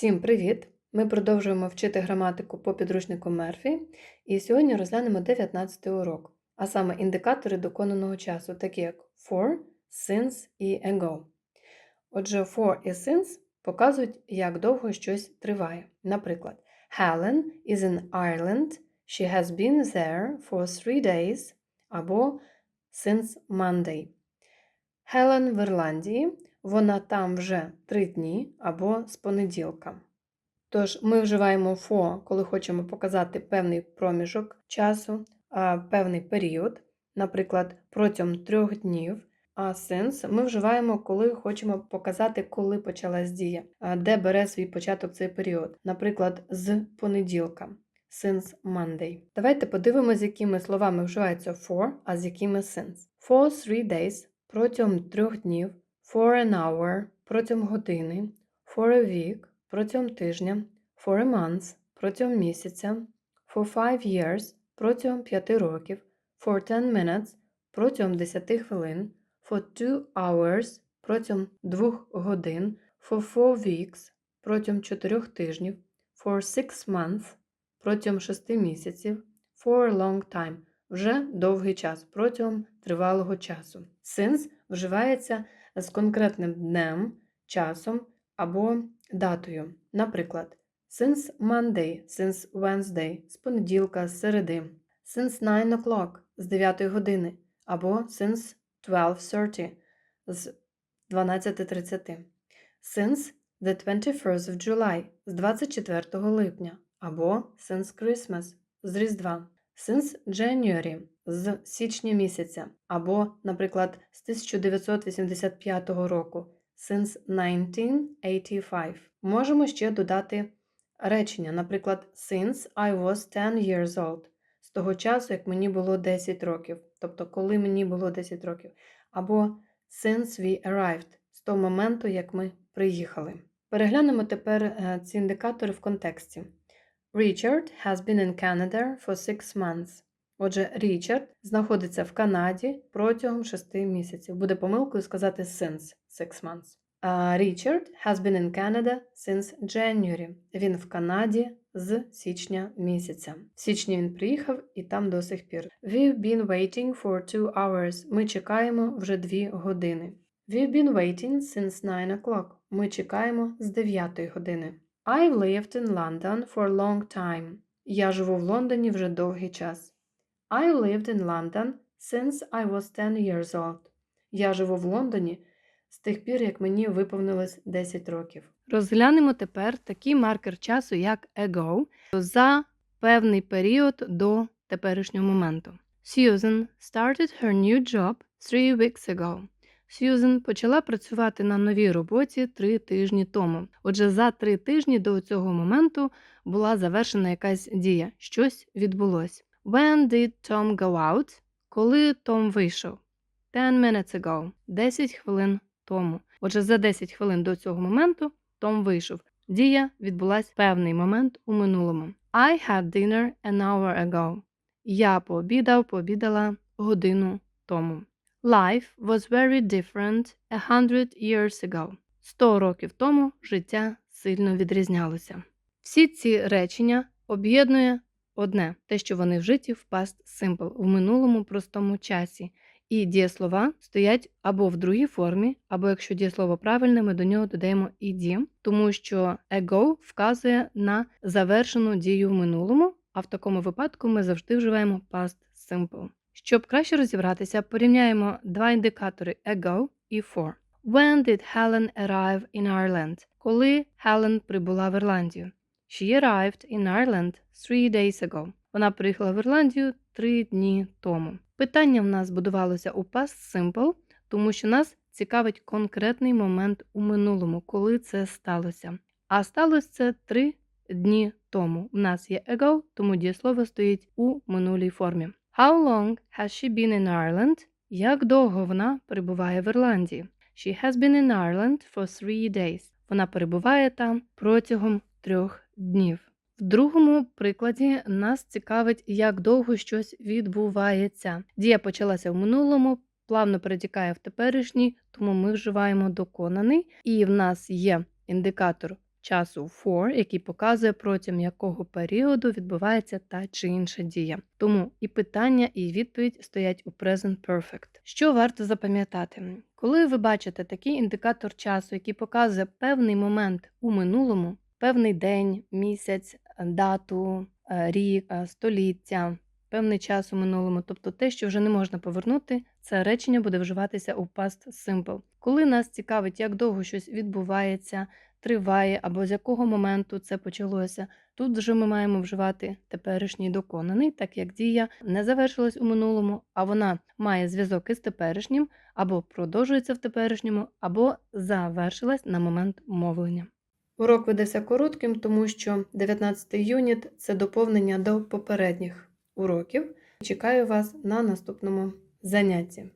Всім привіт! Ми продовжуємо вчити граматику по підручнику Мерфі, і сьогодні розглянемо 19 урок, а саме індикатори доконаного часу, такі як for, since і ago. Отже, for і since показують, як довго щось триває. Наприклад, Helen is in Ireland, she has been there for three days, або since Monday. Хелен в Ірландії, вона там вже три дні або з понеділка. Тож ми вживаємо for, коли хочемо показати певний проміжок часу, певний період, наприклад, протягом трьох днів. А since ми вживаємо, коли хочемо показати, коли почалась дія, де бере свій початок цей період, наприклад, з понеділка. Since Monday. Давайте подивимося, з якими словами вживається for, а з якими since. For three days протягом трьох днів, for an hour протягом години, for a week протягом тижня, for a month протягом місяця, for five years протягом п'яти років, for ten minutes протягом 10 хвилин, for two hours протягом двох годин, for four weeks протягом чотирьох тижнів, for six months протягом шести місяців, for a long time вже довгий час протягом тривалого часу. Since вживається з конкретним днем, часом або датою. Наприклад, since Monday, since Wednesday, з понеділка, з середи, since 9 o'clock, з 9 години, або since 12.30, з 12.30, since the 21st of July, з 24 липня, або since Christmas, з Різдва, since January, з січня місяця, або, наприклад, з 1985 року, since 1985. Можемо ще додати речення, наприклад, since I was 10 years old, з того часу, як мені було 10 років, тобто коли мені було 10 років, або since we arrived, з того моменту, як ми приїхали. Переглянемо тепер е, ці індикатори в контексті. Richard has been in Canada for six months. Отже, Річард знаходиться в Канаді протягом 6 місяців. Буде помилкою сказати since six months. Річард has been in Canada since January. Він в Канаді з січня місяця. В січні він приїхав і там до сих пір. We've been waiting for two hours. Ми чекаємо вже дві години. We've been waiting since 9 o'clock. Ми чекаємо з 9 години. I've lived in London for a long time. Я живу в Лондоні вже довгий час. I lived in London since I was 10 years old. Я живу в Лондоні з тих пір, як мені виповнилось 10 років. Розглянемо тепер такий маркер часу, як ago, за певний період до теперішнього моменту. Susan started her new job three weeks ago. Сьюзен почала працювати на новій роботі три тижні тому. Отже, за три тижні до цього моменту була завершена якась дія, щось відбулось. When did Tom go out? Коли Том вийшов? Ten minutes ago. 10 хвилин тому. Отже, за 10 хвилин до цього моменту Том вийшов. Дія відбулась в певний момент у минулому. I had dinner an hour ago. Я пообідав, пообідала годину тому. Life was very different a hundred years ago. Сто років тому життя сильно відрізнялося. Всі ці речення об'єднує одне те, що вони вжиті в past simple, в минулому простому часі. І дієслова стоять або в другій формі, або якщо дієслово правильне, ми до нього додаємо «ed», тому що ago вказує на завершену дію в минулому, а в такому випадку ми завжди вживаємо past simple. Щоб краще розібратися, порівняємо два індикатори ago і for. When did Helen arrive in Ireland? Коли Helen прибула в Ірландію? She arrived in Ireland three days ago. Вона приїхала в Ірландію три дні тому. Питання в нас будувалося у past simple, тому що нас цікавить конкретний момент у минулому, коли це сталося. А сталося це три дні тому. У нас є ago, тому дієслово стоїть у минулій формі. How long has she been in Ireland? Як довго вона перебуває в Ірландії? She has been in Ireland for three days. Вона перебуває там протягом трьох днів. В другому прикладі нас цікавить, як довго щось відбувається. Дія почалася в минулому, плавно перетікає в теперішній, тому ми вживаємо доконаний, і в нас є індикатор часу for, який показує протягом якого періоду відбувається та чи інша дія. Тому і питання, і відповідь стоять у present perfect. Що варто запам'ятати? Коли ви бачите такий індикатор часу, який показує певний момент у минулому, певний день, місяць, дату, е, рік, е, століття, певний час у минулому, тобто те, що вже не можна повернути, це речення буде вживатися у past simple. Коли нас цікавить, як довго щось відбувається, триває або з якого моменту це почалося, тут вже ми маємо вживати теперішній доконаний, так як дія не завершилась у минулому, а вона має зв'язок із теперішнім, або продовжується в теперішньому, або завершилась на момент мовлення. Урок видався коротким, тому що 19 юніт це доповнення до попередніх уроків. Чекаю вас на наступному занятті.